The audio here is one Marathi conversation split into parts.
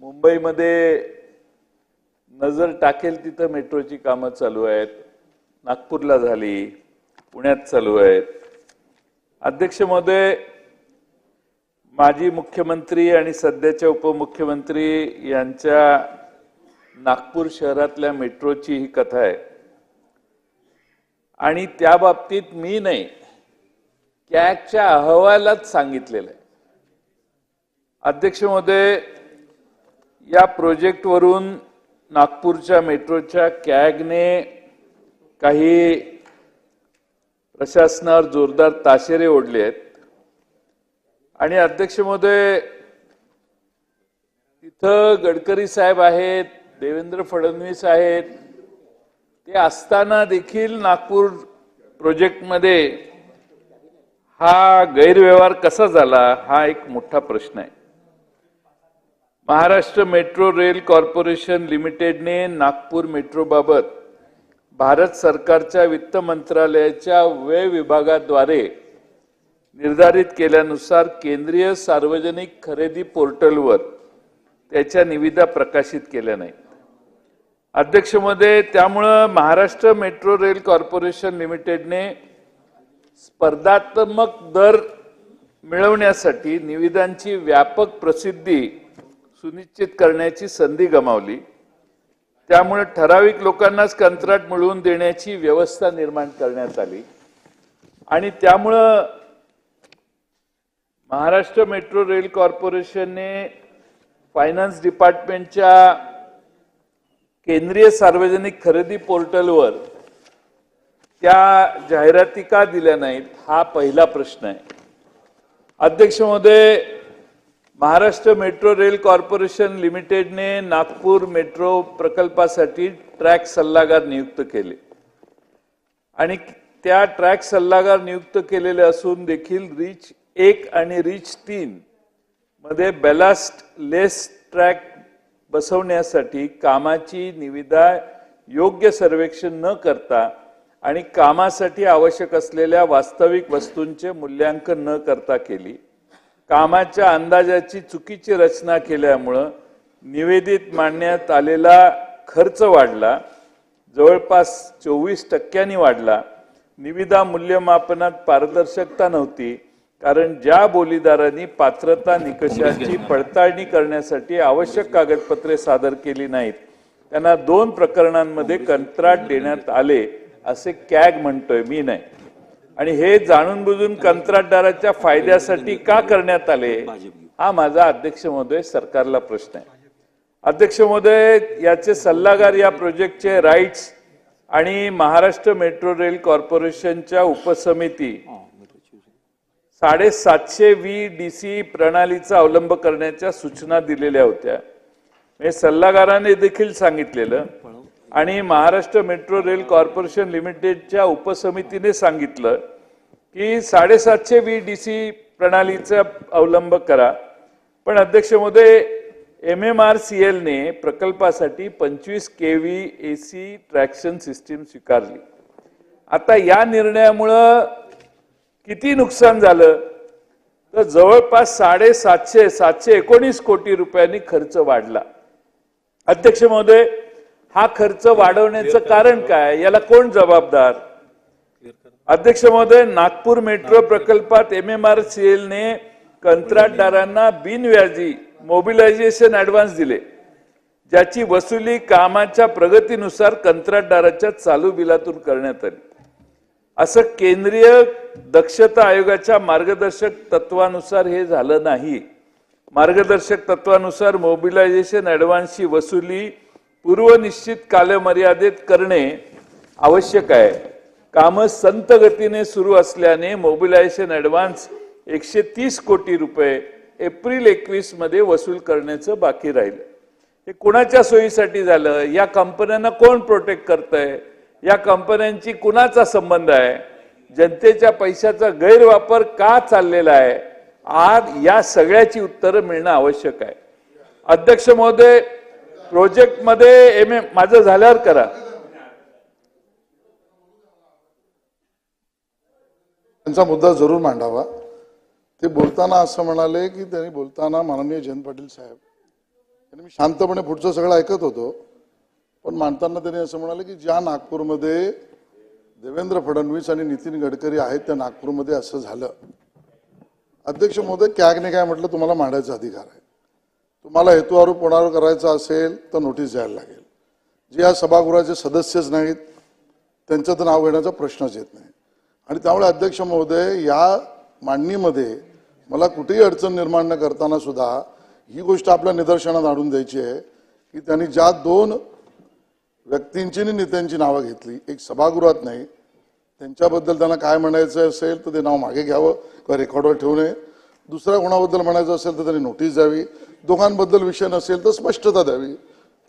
मुंबईमध्ये नजर टाकेल तिथं मेट्रोची कामं चालू आहेत. नागपूरला झाली पुण्यात चालू आहेत. अध्यक्ष महोदय माजी मुख्यमंत्री आणि सध्याच्या उपमुख्यमंत्री यांच्या नागपूर शहरातल्या मेट्रोची ही कथा आहे. आणि त्या बाबतीत मी नाही कॅगच्या अहवालात सांगितलेलं आहे. अध्यक्ष महोदय या प्रोजेक्टवरून नागपूरच्या मेट्रोच्या कॅगने काही प्रशासनावर जोरदार ताशेरे ओढले आहेत. आणि अध्यक्ष महोदय तिथं गडकरी साहेब आहेत देवेंद्र फडणवीस आहेत. ते असताना देखील नागपूर प्रोजेक्टमध्ये हा गैरव्यवहार कसा झाला हा एक मोठा प्रश्न आहे. महाराष्ट्र मेट्रो रेल कॉर्पोरेशन लिमिटेडने नागपूर मेट्रोबाबत भारत सरकारच्या वित्त मंत्रालयाच्या व्यय विभागाद्वारे निर्धारित केल्यानुसार केंद्रीय सार्वजनिक खरेदी पोर्टलवर त्याच्या निविदा प्रकाशित केल्या नाहीत. अध्यक्षमध्ये त्यामुळं महाराष्ट्र मेट्रो रेल कॉर्पोरेशन लिमिटेडने स्पर्धात्मक दर मिळवण्यासाठी निविदांची व्यापक प्रसिद्धी सुनिश्चित करण्याची संधी गमावली. त्यामुळे ठराविक लोकांनाच कंत्राट मिळवून देण्याची व्यवस्था निर्माण करण्यात आली. आणि त्यामुळं महाराष्ट्र मेट्रो रेल कॉर्पोरेशनने फायनान्स डिपार्टमेंटच्या केंद्रीय सार्वजनिक खरेदी पोर्टलवर त्या जाहिराती का दिल्या नाहीत हा पहिला प्रश्न आहे. अध्यक्ष महोदय महाराष्ट्र मेट्रो रेल कॉर्पोरेशन लिमिटेडने नागपूर मेट्रो प्रकल्पासाठी ट्रॅक सल्लागार नियुक्त केले. आणि त्या ट्रॅक सल्लागार नियुक्त केलेले असून देखील रिच एक आणि रिच तीन मध्ये बॅलास्ट लेस ट्रॅक बसवण्यासाठी कामाची निविदा योग्य सर्वेक्षण न करता आणि कामासाठी आवश्यक असलेल्या वास्तविक वस्तूंचे मूल्यांकन न करता केली. कामाच्या अंदाजाची चुकीची रचना केल्यामुळं निवेदित मांडण्यात आलेला खर्च वाढला जवळपास चोवीस टक्क्यांनी वाढला. निविदा मूल्यमापनात पारदर्शकता नव्हती कारण ज्या बोलीदारांनी पात्रता निकषाची पडताळणी करण्यासाठी आवश्यक कागदपत्रे सादर केली नाहीत त्यांना दोन प्रकरणांमध्ये कंत्राट देण्यात आले असे कॅग म्हणतोय मी नाही. आणि हे जाणून बुजून कंत्राटदाराच्या फायद्यासाठी का करण्यात आले हा माझा अध्यक्ष महोदय सरकारला प्रश्न आहे. अध्यक्ष महोदय याचे सल्लागार या प्रोजेक्टचे राईट्स आणि महाराष्ट्र मेट्रो रेल कॉर्पोरेशनच्या उपसमिती साडेसातशे व्ही डी सी प्रणालीचा अवलंब करण्याच्या सूचना दिलेल्या होत्या. हे सल्लागाराने देखील सांगितलेलं. आणि महाराष्ट्र मेट्रो रेल कॉर्पोरेशन लिमिटेडच्या उपसमितीने सांगितलं की साडेसातशे व्ही डी सी प्रणालीचा अवलंब करा. पण अध्यक्ष एम एम आर सी एलने प्रकल्पासाठी पंचवीस K V A C traction system स्वीकारली. आता या निर्णयामुळं किती नुकसान झालं? तर जवळपास साडेसातशे सातशे एकोणीस कोटी रुपयांनी खर्च वाढला. अध्यक्ष महोदय हा खर्च वाढवण्याचं कारण काय? याला कोण जबाबदार? अध्यक्ष महोदय नागपूर मेट्रो प्रकल्पात एम एम आर सी एलने कंत्राटदारांना बिनव्याजी मोबिलायझेशन ऍडव्हान्स दिले. ज्याची वसुली कामाच्या प्रगतीनुसार कंत्राटदाराच्या चालू बिलातून करण्यात आली. असं केंद्रीय दक्षता आयोगाच्या मार्गदर्शक तत्वानुसार हे झालं नाही. मार्गदर्शक तत्वानुसार मोबिलायझेशन ऍडव्हान्सची वसुली पूर्वनिश्चित कालमर्यादेत करणे आवश्यक आहे. कामं संत गतीने सुरू असल्याने मोबिलायझेशन ऍडव्हान्स एकशे तीस कोटी रुपये एप्रिल एकवीसमध्ये वसूल करण्याचं बाकी राहिलं. हे कुणाच्या सोयीसाठी झालं? या कंपन्यांना कोण प्रोटेक्ट करतंय? या कंपन्यांची कुणाचा संबंध आहे? जनतेच्या पैशाचा गैरवापर का चाललेला आहे? आज या सगळ्याची उत्तरं मिळणं आवश्यक आहे. अध्यक्ष महोदय प्रोजेक्टमध्ये एम ए माझं झाल्यावर करा. त्यांचा मुद्दा जरूर मांडावा. ते बोलताना असं म्हणाले की त्यांनी बोलताना माननीय जयंत पाटील साहेब. त्यांनी मी शांतपणे पुढचं सगळं ऐकत होतो. पण मांडताना त्यांनी असं म्हणाले की ज्या नागपूरमध्ये देवेंद्र फडणवीस आणि नितीन गडकरी आहेत त्या नागपूरमध्ये असं झालं. अध्यक्ष महोदय कॅगने काय म्हटलं? तुम्हाला मांडायचा अधिकार आहे. तुम्हाला हेतुआरोप कोणावर करायचा असेल तर नोटीस द्यायला लागेल. जे या सभागृहाचे सदस्यच नाहीत त्यांचं तर नाव घेण्याचा प्रश्नच येत नाही. आणि त्यामुळे अध्यक्ष महोदय या मांडणीमध्ये मला कुठेही अडचण निर्माण न करताना सुद्धा ही गोष्ट आपल्या निदर्शनात आणून द्यायची आहे की त्यांनी ज्या दोन व्यक्तींची आणि नेत्यांची नावं घेतली एक सभागृहात नाही त्यांच्याबद्दल त्यांना काय म्हणायचं असेल तर ते नाव मागे घ्यावं किंवा रेकॉर्डवर ठेवू नये. दुसऱ्या कोणाबद्दल म्हणायचं असेल तर त्यांनी नोटीस द्यावी. दोघांबद्दल विषय नसेल तर स्पष्टता द्यावी.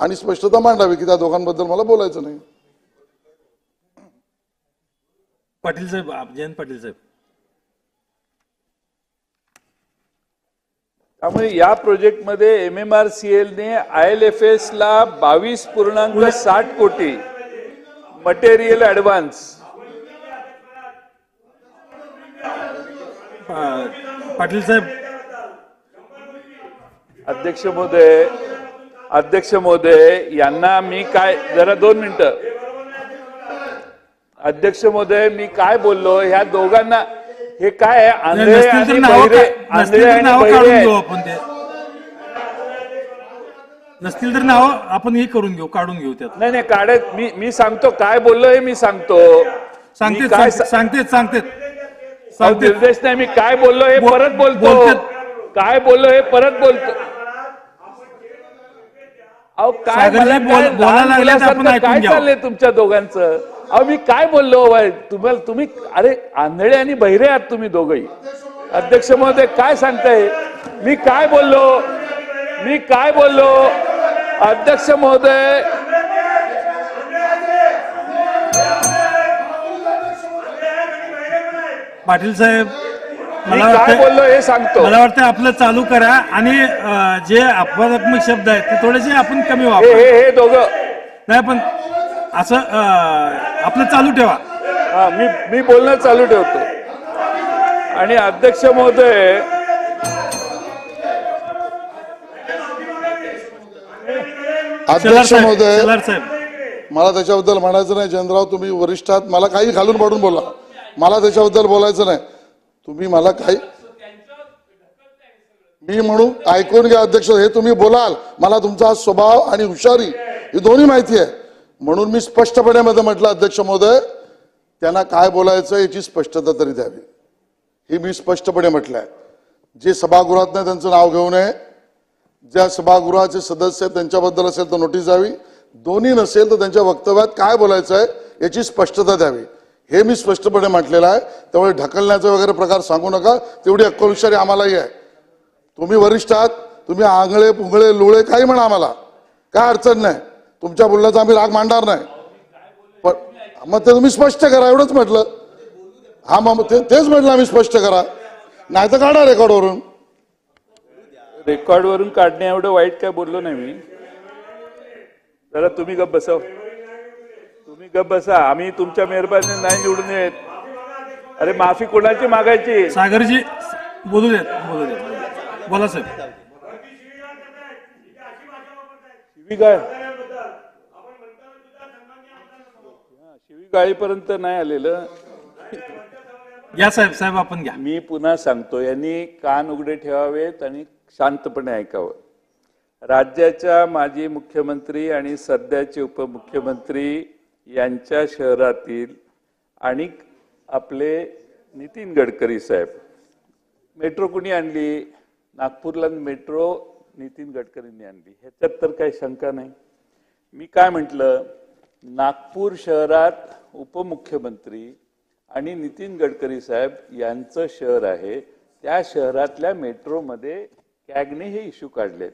आणि स्पष्टता मांडावी की त्या दोघांबद्दल मला बोलायचं नाही. पाटील साहेब जयंत पाटील साहेब. त्यामुळे या प्रोजेक्टमध्ये एम एम आर सी एलने आय एल एफ एस ला बावीस पूर्णांक साठ कोटी. मटेरियल ऍडव्हान्स पाटील साहेब अध्यक्ष महोदय अध्यक्ष महोदय यांना मी काय जरा दोन मिनिटं. अध्यक्ष महोदय मी काय बोललो ह्या दोघांना हे काय आंधळे आणि बहिरे आंधळे आणि बहिरे. नसतील तर नावं आपण हे करून घेऊ काढून घेऊ त्यात. नाही नाही काढत मी मी सांगतो काय बोललो हे मी सांगतो. सांगतेत मी काय अहो, सांगतेत निर्देश नाही मी काय बोललो हे परत बोलतो. काय बोललो हे परत बोलतो. अहो काय मला काय लहान मुलासारखं. चाललंय तुमच्या दोघांचं? अहो मी काय बोललो बाय तुम्हाला तुम्ही अरे आंधळे आणि बहिरे आहात तुम्ही दोघही. अध्यक्ष महोदय काय सांगताय? मी काय बोललो? मी काय बोललो? अध्यक्ष महोदय पाटील साहेब मी मला काय वाटतं बोललो हे सांगतो. मला वाटतं आपलं चालू करा आणि अं, जे अपवादात्मक शब्द आहेत ते थोडेसे आपण कमी हे वापर. हे हे दोघं. नाही पण असं अं, आपलं चालू ठेवा. हा मी मी बोलणं चालू ठेवतो. आणि अध्यक्ष महोदय शेलार अध्यक्ष साहेब महोदय शेलार साहेब. मला त्याच्याबद्दल म्हणायचं नाही. जयंतराव तुम्ही वरिष्ठ आहात. मला काही घालून पाडून बोला. मला त्याच्याबद्दल बोलायचं नाही. तुम्ही मला काही मी म्हणू ऐकून घ्या अध्यक्ष हे तुम्ही बोलाल. मला तुमचा स्वभाव आणि हुशारी ही दोन्ही माहिती आहे. म्हणून मी स्पष्टपणे मध्ये म्हटलं अध्यक्ष महोदय त्यांना काय बोलायचं याची स्पष्टता तरी द्यावी. हे मी स्पष्टपणे म्हटलंय जे सभागृहात नाही त्यांचं नाव घेऊ नये ज्या सभागृहाचे सदस्य त्यांच्याबद्दल असेल तर नोटीस द्यावी. दोन्ही नसेल तर त्यांच्या वक्तव्यात काय बोलायचं आहे याची स्पष्टता द्यावी. हे मी स्पष्टपणे म्हटलेलं आहे. त्यामुळे ढकलण्याचा वगैरे प्रकार सांगू नका. तेवढी अक्कलशारी आम्हालाही आहे. तुम्ही वरिष्ठ आहात. तुम्ही आंगळे पुंगळे लोळे काही म्हणा आम्हाला. काय अडचण नाही. तुमच्या बोलण्याचा आम्ही राग मांडणार नाही. पण मग ते तुम्ही स्पष्ट करा. एवढंच म्हटलं. हा मग ते तेच म्हटलं आम्ही स्पष्ट करा. नाही तर काढा रेकॉर्डवरून. रेकॉर्डवरून काढणे काढण्या एवढं वाईट काय बोललो नाही मी. जरा तुम्ही गप बसव. गप बसा. आम्ही तुमच्या मेहरबानी नाही निवडून येत. अरे माफी कोणाची मागायची? सागरजी बोलू देत बोलू देत. बोला साहेब. शिवीगाळ. शिवीगाळीपर्यंत नाही आलेलं. घ्या साहेब साहेब आपण घ्या. मी पुन्हा सांगतो यांनी कान उघडे ठेवावेत आणि शांतपणे ऐकावं. राज्याच्या माजी मुख्यमंत्री आणि सध्याचे उपमुख्यमंत्री यांच्या शहरातील आणि आपले नितीन गडकरी साहेब. मेट्रो कुणी आणली? नागपूरला मेट्रो नितीन गडकरींनी आणली. ह्याच्यात तर काही शंका नाही. मी काय म्हटलं? नागपूर शहरात उपमुख्यमंत्री आणि नितीन गडकरी साहेब यांचं शहर आहे. त्या शहरातल्या मेट्रोमध्ये कॅगने हे इश्यू काढलेत.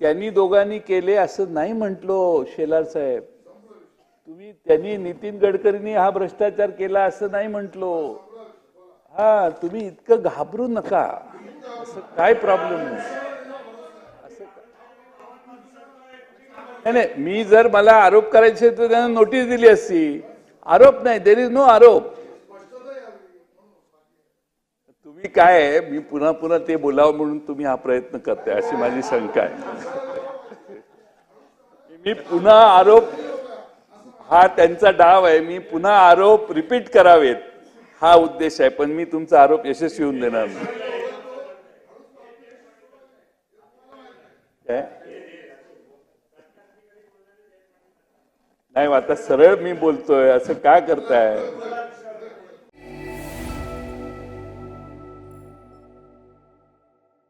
त्यांनी दोघांनी केले असं नाही म्हटलो शेलार साहेब. तुम्ही त्यांनी नितीन गडकरींनी हा भ्रष्टाचार केला असं नाही म्हटलो. हा तुम्ही इतकं घाबरू नका. असं काय प्रॉब्लेम नाही नाही नाही मी जर मला आरोप करायचे तर त्यांना नोटीस दिली असती. आरोप नाही देर इज नो आरोप. तुम्ही काय मी पुन्हा पुन्हा ते बोलावं म्हणून तुम्ही हा प्रयत्न करताय अशी माझी शंका आहे. मी पुन्हा आरोप हा त्यांचा डाव आहे. मी पुन्हा आरोप रिपीट करावेत. हा उद्देश आहे. पण मी तुमचा आरोप यशस्वी होऊन देणार नाही. काय? नाही आता सरळ मी बोलतोय. असं का करताय?